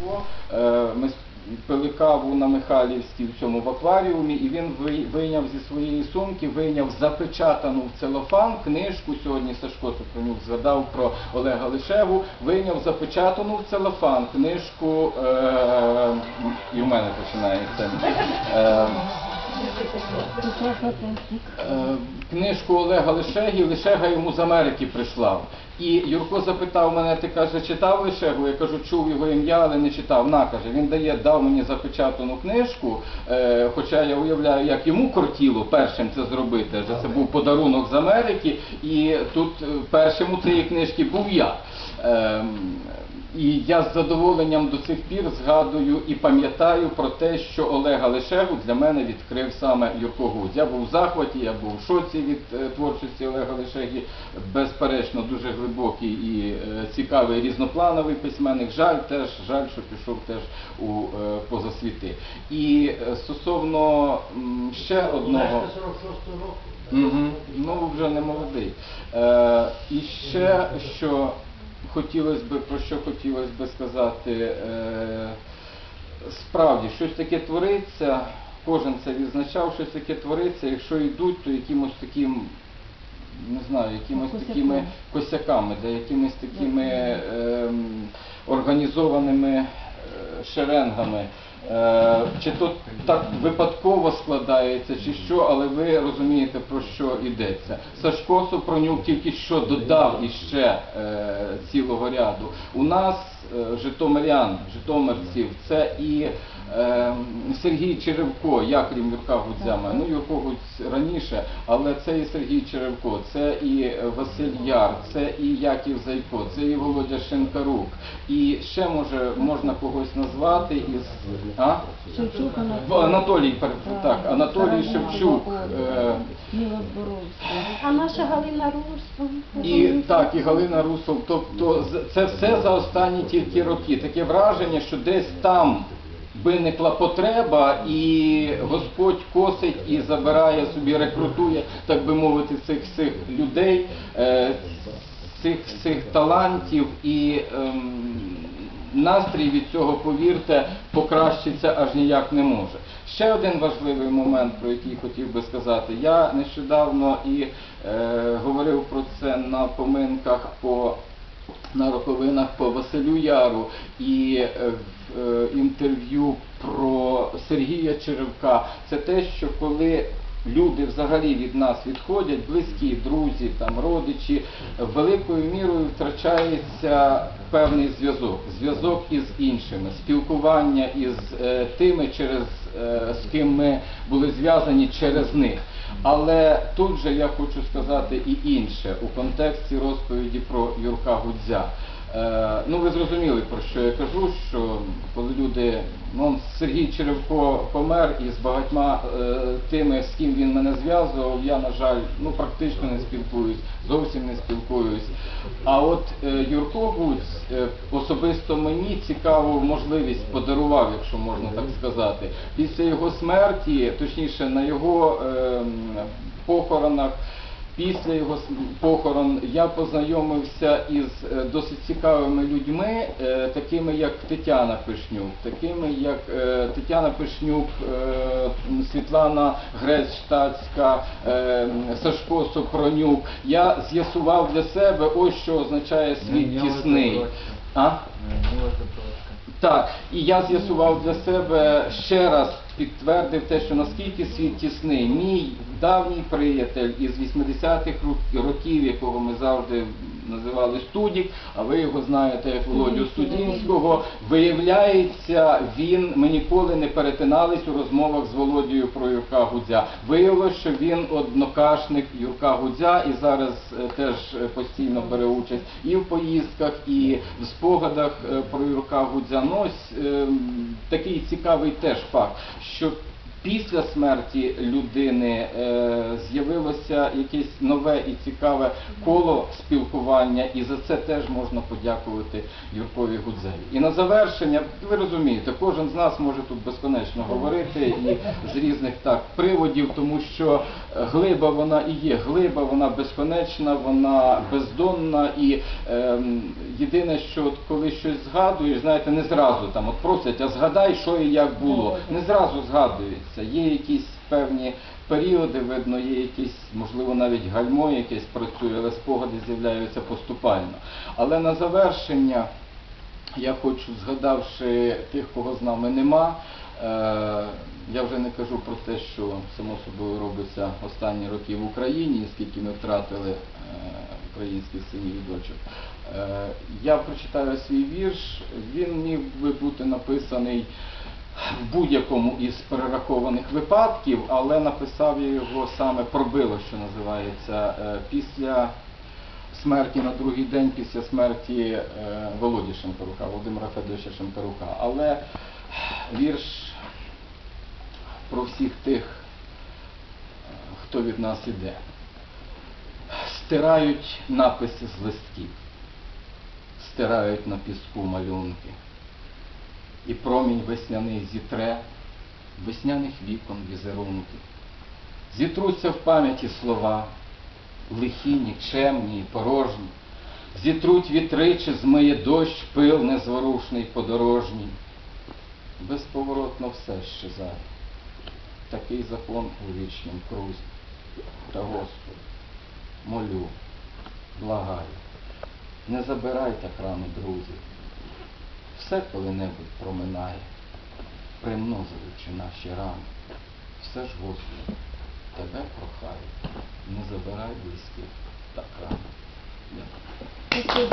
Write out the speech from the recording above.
Юрко. Е, Ми пили каву на Михайлівській в цьому в акваріумі, і він вийняв зі своєї сумки, вийняв запечатану в целофан книжку. Сьогодні Сашко Супронюк згадав про Олега Лишеву. Вийняв запечатану в целофан книжку, е, і в мене починається. Е, книжку Олега Лишегі, Лишега йому з Америки прислав. І Юрко запитав мене, ти каже, читав Лишегу? Я кажу, чув його ім'я, але не читав. На каже, він дає, дав мені запечатану книжку, е, хоча я уявляю, як йому кортіло першим це зробити. Адже це був подарунок з Америки, і тут е, першим у цієї книжки був я. Ем, і я з задоволенням до цих пір згадую і пам'ятаю про те, що Олега Лешегу для мене відкрив саме Юрко Гудз. Я був в захваті, я був в шоці від е, творчості Олега Лешегі. Безперечно, дуже глибокий і е, цікавий різноплановий письменник. Жаль теж, жаль, що пішов теж у е, позасвіти. І стосовно ще одного. Угу. Ну, вже не молодий. Е, і ще що хотілося б, про що хотілося б сказати, е, справді щось таке твориться, кожен це відзначав, щось таке твориться, якщо йдуть, то якимось таким, не знаю, якимось Косяки. такими косяками, де якимись такими е, організованими е, шеренгами. Е, Чи то так випадково складається, чи що, але ви розумієте, про що йдеться. Сашко Супронюк тільки що додав іще е, цілого ряду. У нас е, житомирян, житомирців, це і Сергій Черевко, я крім Юрка Гудзяма. Ну, Юрко Гудз раніше, але це і Сергій Черевко, це і Василь Яр, це і Яків Зайко, це і Володя Шинкарук. І ще може можна когось назвати із а? Анатолій, так, Анатолій Шевчук. е, А наша Галина Рус. І так, і Галина Русов. Тобто з- це все за останні тільки роки. Таке враження, що десь там виникла потреба, і Господь косить і забирає собі, рекрутує, так би мовити, цих цих людей, е, цих цих талантів і. ем, Настрій від цього, повірте, покращиться аж ніяк не може. Ще один важливий момент, про який хотів би сказати. Я нещодавно і е, говорив про це на поминках по на роковинах по Василю Яру і е, е, інтерв'ю про Сергія Черевка. Це те, що коли люди взагалі від нас відходять, близькі, друзі, там, родичі, великою мірою втрачається певний зв'язок, зв'язок із іншими, спілкування із е, тими, через е, з ким ми були зв'язані через них. Але тут же я хочу сказати і інше у контексті розповіді про Юрка Гудзя. Е, ну ви зрозуміли про що я кажу, що коли люди, ну Сергій Черевко помер і з багатьма е, тими, з ким він мене зв'язував, я, на жаль, ну практично не спілкуюсь, зовсім не спілкуюсь. А от е, Юрко Гудз е, особисто мені цікаву можливість подарував, якщо можна так сказати. Після його смерті, точніше на його ем, похоронах. Після його похорон я познайомився із е, досить цікавими людьми, е, такими як Тетяна Пишнюк, такими як е, Тетяна Пишнюк, Світлана Грець-Штацька, Сашко Сопронюк. Я з'ясував для себе ось що означає світ тісний. А? Так, і я з'ясував для себе ще раз підтвердив те, що наскільки світ тісний. Мій давній приятель із 80-х років, якого ми завжди називали Студік, а ви його знаєте як Володю Студінського, виявляється, він ми ніколи не перетинались у розмовах з Володією про Юрка Гудзя. Виявилося, що він однокашник Юрка Гудзя і зараз е, теж е, постійно бере участь і в поїздках, і в спогадах е, про Юрка Гудзя. Ну ось ем, такий цікавий теж факт, що після смерті людини е, з'явилося якесь нове і цікаве коло спілкування, і за це теж можна подякувати Юркові Гудзеві. І на завершення, ви розумієте, кожен з нас може тут безконечно говорити і з різних так приводів, тому що е, глиба вона і є глиба, вона безконечна, вона бездонна, і ем, єдине, що от коли щось згадуєш, знаєте, не зразу там от просять, а згадай, що і як було. Не зразу згадується. Є якісь певні періоди, видно, є якісь, можливо, навіть гальмо якесь працює, але спогади з'являються поступально. Але на завершення я хочу, згадавши тих, кого з нами нема, е, я вже не кажу про те, що само собою робиться останні роки в Україні, скільки ми втратили е, українських синів і дочок. Е, я прочитаю свій вірш, він міг би бути написаний в будь-якому із перерахованих випадків, але написав я його саме пробило, що називається, е, після смерті на другий день після смерті е, Володі Шемперука, Володимира Федоровича Шемперука. Але вірш про всіх тих, хто від нас іде. Стирають написи з листків, стирають на піску малюнки, і промінь весняний зітре весняних вікон візерунки. Зітруться в пам'яті слова, лихі, нікчемні і порожні, зітруть вітри, чи змиє дощ, пил незворушний подорожній. Безповоротно все щезає. Такий закон у вічнім крузі. Та Господи, молю, благаю, не забирайте храми друзів. Все коли-небудь проминає, примножуючи наші рани. Все ж, Господи, тебе прохаю, не забирай близьких так рано. Дякую.